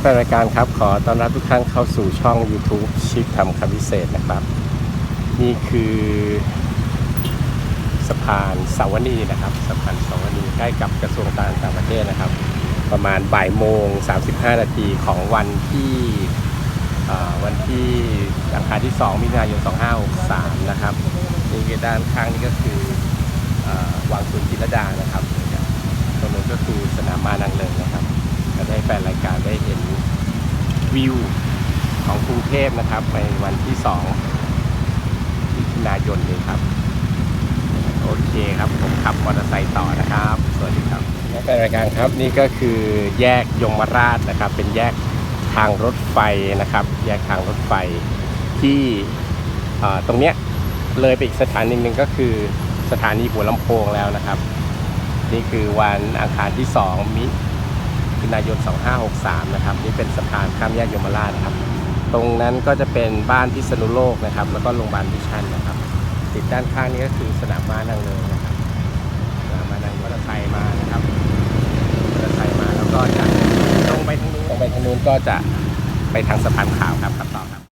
แฟนรายการครับ ขอต้อนรับทุกท่านเข้าสู่ช่อง YouTube ชิปทำคำพิเศษนะครับ นี่คือสะพานสาวนีนะครับสะพานสาวนีใกล้กับกระทรวงการต่างประเทศนะครับ ประมาณบ่ายโมง 35 นาทีของวันที่วันที่อังคารที่ 2 มิถุนายน 2563 นะครับนี่คือด้านข้างนี่ก็คืออวังสุนจิรดานะครับตรงนู้นก็คือสนามมานางเลิง ฟนรายการได้เห็นวิวของกรุงเทพนะครับในวันที่2มิถุนายนนี้ครับ โอเคครับผมขับมอเตอร์ไซค์ต่อนะครับ สวัสดีครับแฟนรายการครับนี่ก็คือแยกยมราชนะครับ เป็นแยกทางรถไฟนะครับ แยกทางรถไฟที่ตรงเนี้ยเลยไปอีกสถานีหนึ่งก็คือสถานีหัวลำโพงแล้วนะครับ นี่คือวันอังคารที่ 2 มิ ถุนายน 2563 นะครับ นี่เป็นสะพานข้ามแยกยมราชครับ ตรงนั้นก็จะเป็นบ้านพิษณุโลกนะครับ แล้วก็โรงพยาบาลวิชันนะครับ ติดด้านข้างนี้ก็คือสนามม้านางเลิงนะครับสนามม้านางมอเตอร์ไซค์มานะครับมอเตอร์ไซค์มาแล้วก็จะตรงไปทางนู้นตรงไปทางนู้นก็จะไปทางสะพานขาวครับครับต่อครับ